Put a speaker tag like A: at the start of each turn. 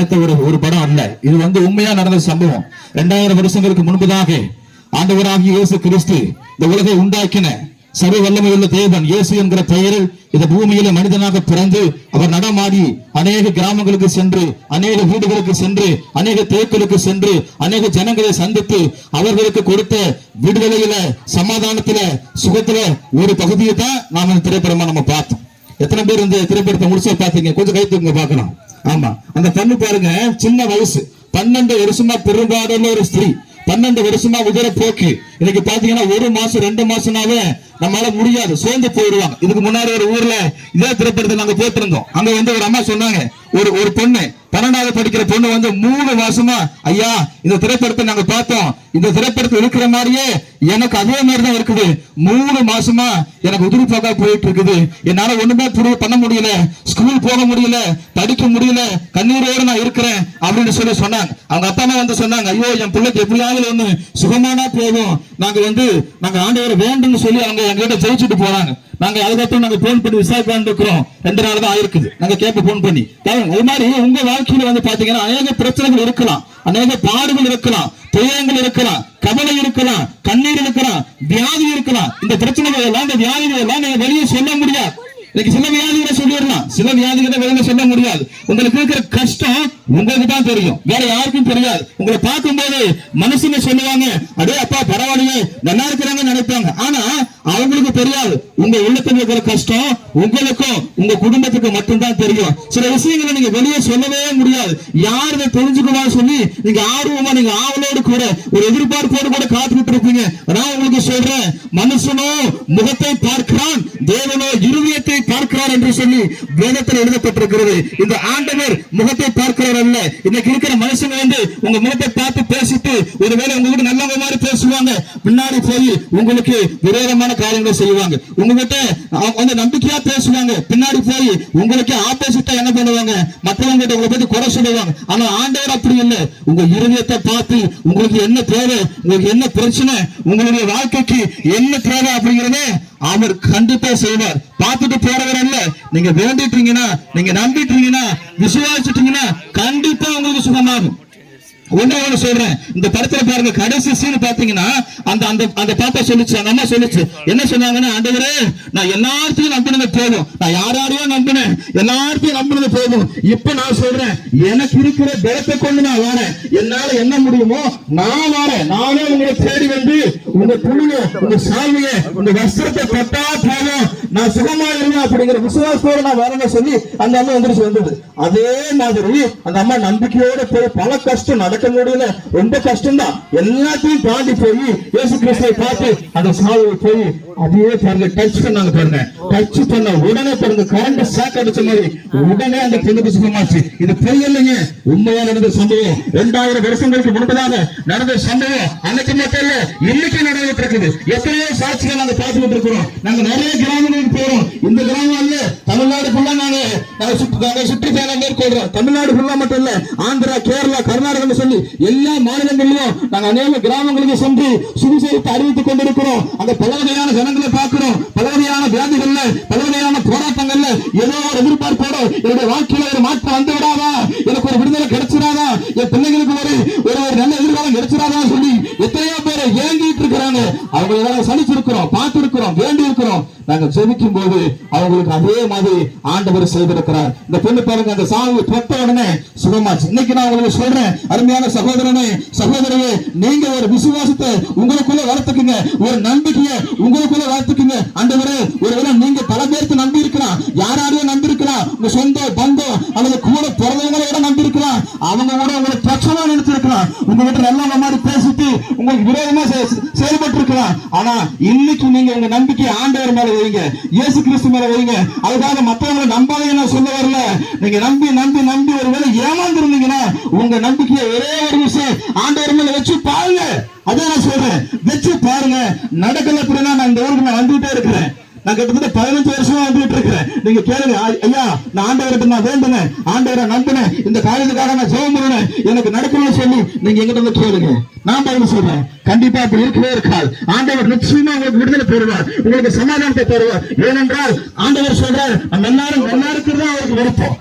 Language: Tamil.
A: நடத்த ஒரு ஒரு படம் அல்ல. இது வந்து உண்மையா நடந்த சம்பவம். இரண்டாயிரம் வருஷங்களுக்கு முன்பதாக ஆண்டவராகிய இயேசு கிறிஸ்து இந்த உலகை உண்டாக்கின சர்வ வல்லமையுள்ள தேவன் இயேசு என்கிற பெயரில் இந்த பூமியில மனிதனாக பிறந்து அவர் நடமாடி அநேக கிராமங்களுக்கு சென்று அநேக வீடுகளுக்கு சென்று அநேக தேக்களுக்கு சென்று அநேக ஜனங்களை சந்தித்து அவர்களுக்கு கொடுத்த விடுதலையில சமாதானத்துல சுகத்துல ஒரு பகுதியை தான் நாம இந்த திரைப்படமா நம்ம பார்த்தோம். எத்தனை பேர் இந்த திரைப்படத்தை முடிச்சு பார்த்தீங்க கொஞ்சம் கை தூங்க ஆமா. அந்த பொண்ணு பாருங்க சின்ன வயசு. பன்னெண்டு வருஷமா பெரும்பாடுள்ள ஒரு ஸ்திரீ. பன்னெண்டு வருஷமா உதர போக்கு இன்னைக்கு பாத்தீங்கன்னா ஒரு மாசம் ரெண்டு மாசம்னாவே நம்மளால முடியாது. சோர்ந்து போயிடுவாங்க. இதுக்கு முன்னாடி ஒரு ஊர்ல இதே திரைப்படத்தை நாங்க போட்டிருந்தோம். அங்க வந்து ஒரு அம்மா சொன்னாங்க ஒரு ஒரு பொண்ணு பன்னெண்டாவது படிக்கிற பொண்ணு வந்து மூணு மாசமா ஐயா இந்த திரைப்படத்தை நாங்க பார்த்தோம். இந்த திரைப்படத்தில் இருக்கிற மாதிரியே எனக்கு அதே மாதிரி தான் இருக்குது. மூணு மாசமா எனக்கு உதிரி போக்கா போயிட்டு இருக்குது. என்னால ஒண்ணுமே புரிய பண்ண முடியல. ஸ்கூல் போக முடியல. படிக்க முடியல. கண்ணீரோடு நான் இருக்கிறேன். அப்படின்னு சொல்லி சொன்னாங்க. அவங்க அப்பா அம்மா வந்து சொன்னாங்க ஐயோ என் பிள்ளைக்கு எப்படியாவது ஒண்ணு சுகமானா போதும். நாங்க வந்து நாங்க ஆண்டவரை வேண்டும்னு சொல்லி அவங்க எங்ககிட்ட ஜெயிச்சுட்டு போறாங்க. நாங்க அதுக்கப்புறம் நாங்க போன் பண்ணி விசாரிக்கலாம் இருக்கிறோம் ரெண்டு நாள் தான் ஆயிருக்குது. நாங்க கேட்ப போன் பண்ணி. அது மாதிரி உங்க வாழ்க்கையில வந்து பாத்தீங்கன்னா அநேக பிரச்சனைகள் இருக்கலாம். அநேக பாடுகள் இருக்கலாம். துயரங்கள் இருக்கலாம். கவலை இருக்கலாம். கண்ணீர் இருக்கலாம். வியாதி இருக்கலாம். இந்த பிரச்சனைகள் எல்லாம் இந்த வியாதிகள் எல்லாம் நீங்க வெளியே சொல்ல முடியாது. இன்னைக்கு சில வியாதிகளை சொல்லிடலாம் சில வியாதிகளை வெளியில சொல்ல முடியாது. உங்களுக்கு இருக்கிற கஷ்டம் உங்களுக்கு தான் தெரியும். வேற யாருக்கும் தெரியாது. உங்களை பார்க்கும்போது மனசுல சொல்லுவாங்க அடே அப்பா பரவாயில்லையே நல்லா இருக்கிறாங்கன்னு நினைப்பாங்க. ஆனா அவங்களுக்கு தெரியாது. உங்க உள்ளத்துல இருக்கிற கஷ்டம் உங்களுக்கும் உங்க குடும்பத்துக்கு மட்டும்தான் தெரியும். சில விஷயங்களை நீங்க வெளியே சொல்லவே முடியாது. யார் இதை தெரிஞ்சுக்கணும்னு சொல்லி நீங்க ஆர்வமா நீங்க ஆவலோடு கூட ஒரு எதிர்பார்ப்போடு கூட காத்துக்கிட்டு இருப்பீங்க. நான் உங்களுக்கு சொல்றேன் மனுஷனோ முகத்தை பார்க்கிறான் தேவனோ இருதயத்தை பார்க்கிறார் என்று சொல்லி வேதத்தில் எழுதப்பட்டிருக்கிறது. இந்த ஆண்டவர் முகத்தை பார்க்கிறார் அல்ல. இன்னைக்கு இருக்கிற மனுஷங்க வந்து உங்க முகத்தை பார்த்து பேசிட்டு ஒருவேளை உங்ககிட்ட நல்லவங்க மாதிரி பேசுவாங்க. பின்னாடி போய் உங்களுக்கு விரோதமான காரியங்களை செய்வாங்க. உங்ககிட்ட அவங்க வந்து நம்பிக்கையா பேசுவாங்க. பின்னாடி போய் உங்களுக்கு ஆப்போசிட்டா என்ன பண்ணுவாங்க? மற்றவங்க கிட்ட உங்களை பத்தி குறை சொல்லுவாங்க. ஆனா ஆண்டவர் அப்படி இல்லை. உங்க இருதயத்தை பார்த்து உங்களுக்கு என்ன தேவை உங்களுக்கு என்ன பிரச்சனை உங்களுடைய வாழ்க்கைக்கு என்ன தேவை அப்படிங்கிறத அவர் கண்டிப்பா செய்வார். பார்த்துட்டு போறவரல்ல அல்ல. நீங்க வேண்டிட்டீங்கன்னா நீங்க நம்பிட்டீங்கன்னா விசுவாசிட்டீங்கன்னா கண்டிப்பா உங்களுக்கு சுகமாகும். ஒண்ணே ஒண்ணு சொல்றேன். இந்த படத்துல பாருங்க கடைசி சீன் பாத்தீங்கன்னா அந்த அந்த அந்த பாப்பா சொல்லிச்சு அந்த அம்மா சொல்லிச்சு. என்ன சொன்னாங்கன்னா ஆண்டவரே நான் எல்லாத்தையும் நம்பினது போதும். நான் யாரையோ நம்பினேன். எல்லாத்தையும் நம்பினது போதும். இப்ப நான் சொல்றேன் எனக்கு இருக்கிற பலத்தை கொண்டு நான் வாரேன். என்னால என்ன முடியுமோ நான் வாரேன். நானே உங்களை தேடி வந்து உங்க துணிய உங்க சாமிய உங்க வஸ்திரத்தை தொட்டா போதும். நான் சுகமா இருந்தேன் அப்படிங்கிற விசுவாசத்தோட நான் வரேன்னு சொல்லி அந்த அம்மா வந்துருச்சு வந்தது. அதே மாதிரி அந்த அம்மா நம்பிக்கையோட போய் பல கஷ்டம் நடக்கும் நடக்க முடியல ரொம்ப கஷ்டம் தான் எல்லாத்தையும் தாண்டி போய் இயேசு கிறிஸ்துவை பார்த்து அந்த சாவுக்கு போய் அதே பாருங்க டச் பண்ணாங்க பாருங்க. டச் பண்ண உடனே பாருங்க கரண்ட் ஷாக் அடிச்ச மாதிரி உடனே அந்த பெண்ணுக்கு சுகமாச்சு இது பொய் இல்லைங்க உண்மையா நடந்த சம்பவம். ரெண்டாயிரம் வருஷங்களுக்கு முன்பதாக நடந்த சம்பவம். அன்னைக்கு மட்டும் இல்ல இன்னைக்கு நடந்துட்டு இருக்குது. எத்தனையோ சாட்சிகள் நாங்க பார்த்துட்டு இருக்கிறோம். நாங்க நிறைய கிராமங்களுக்கு போறோம். இந்த சுற்றுப்பயணம் தமிழ்நாடு ஃபுல்லா மட்டும் இல்ல ஆந்திரா கேரளா கர்நாடகம் சொல்லி எல்லா மாநிலங்களிலும் நாங்க அநேக கிராமங்களுக்கு சென்று சுவிசேஷத்தை அறிவித்துக் கொண்டிருக்கிறோம். அந்த பல வகையான ஜனங்களை பார்க்கிறோம். பல வகையான வியாதிகள்ல பல வகையான போராட்டங்கள்ல ஏதோ ஒரு எதிர்பார்ப்போட என்னுடைய வாழ்க்கையில ஒரு மாற்றம் வந்து விடாதா? எனக்கு ஒரு விடுதலை கிடைச்சிடாதா? என் பிள்ளைங்களுக்கு ஒரு ஒரு ஒரு நல்ல எதிர்காலம் கிடைச்சிடாதா சொல்லி எத்தனையோ பேரை ஏங்கிட்டு இருக்கிறாங்க அவங்களை நாங்கள் சலிச்சிருக்கிறோம் பார்த்து இருக்கிறோம் வேண்டி இருக்கிறோம் நாங்க ஜெபிக்கும் போது அவங்களுக்கு அதே மாதிரி ஆண்டவர் செய்திருக்கிறார். இந்த பெண்ணு பாருங்க அந்த சாவு தொட்ட உடனே சுகமாச்சு இன்னைக்கு நான் உங்களுக்கு சொல்றேன் அருமையான சகோதரனே சகோதரியே நீங்க ஒரு விசுவாசத்தை உங்களுக்குள்ள வளர்த்துக்குங்க ஒரு நம்பிக்கையை உங்களுக்குள்ள வளர்த்துக்குங்க. ஆண்டவரே ஒருவேளை நீங்க பல பேருக்கு நம்பி இருக்கலாம் யாராரையும் நம்பி இருக்கலாம் உங்க சொந்த பந்தம் அல்லது கூட பிறந்தவங்களை விட நம்பி இருக்கலாம் அவங்க கூட உங்களை பிரச்சனை நினைச்சிருக்கலாம் உங்ககிட்ட நல்ல மாதிரி பேசிட்டு உங்களுக்கு விரோதமா செ- செயல்பட்டு இருக்கலாம் ஆனா இன்னைக்கு நீங்க உங்க நம்பிக்கை ஆண்டவர் மேல வைங்க. இயேசு கிறிஸ்து மேல வைங்க. அதுக்காக மத்தவங்களை நம்பாதீங்க நான் சொல்ல வரல. நீங்க நம்பி நம்பி நம்பி ஒருவேளை ஏமாந்துருந்தீங்கன்னா உங்க நம்பிக்கையை ஒரே ஒரு விஷயம் ஆண்டவர் மேல வச்சு பாருங்க. அதான் நான் சொல்றேன். வச்சு பாருங்க. நடக்கல அப்படின்னா நான் இந்த ஊருக்கு நான் வந்துகிட்டே இருக்கிறேன். நான் கிட்டத்தட்ட பதினஞ்சு வருஷமா வந்துட்டு இருக்கிறேன். நீங்க கேளுங்க ஐயா நான் ஆண்டவர்கிட்ட நான் வேண்டுனேன். ஆண்டவரை நம்பினேன். இந்த காரியத்துக்காக நான் ஜெபம் பண்ணுனேன். எனக்கு நடக்கணும்னு சொல்லி நீங்க எங்கிட்ட வந்து கேளுங்க. நான் பதில் சொல்றேன். கண்டிப்பா அப்படி இருக்கவே இருக்காது. ஆண்டவர் நிச்சயமா உங்களுக்கு விடுதலை பெறுவார். உங்களுக்கு சமாதானத்தை பெறுவார் ஏனென்றால் ஆண்டவர் சொல்றார் நம்ம எல்லாரும் நல்லா இருக்கிறது அவருக்கு விருப்பம்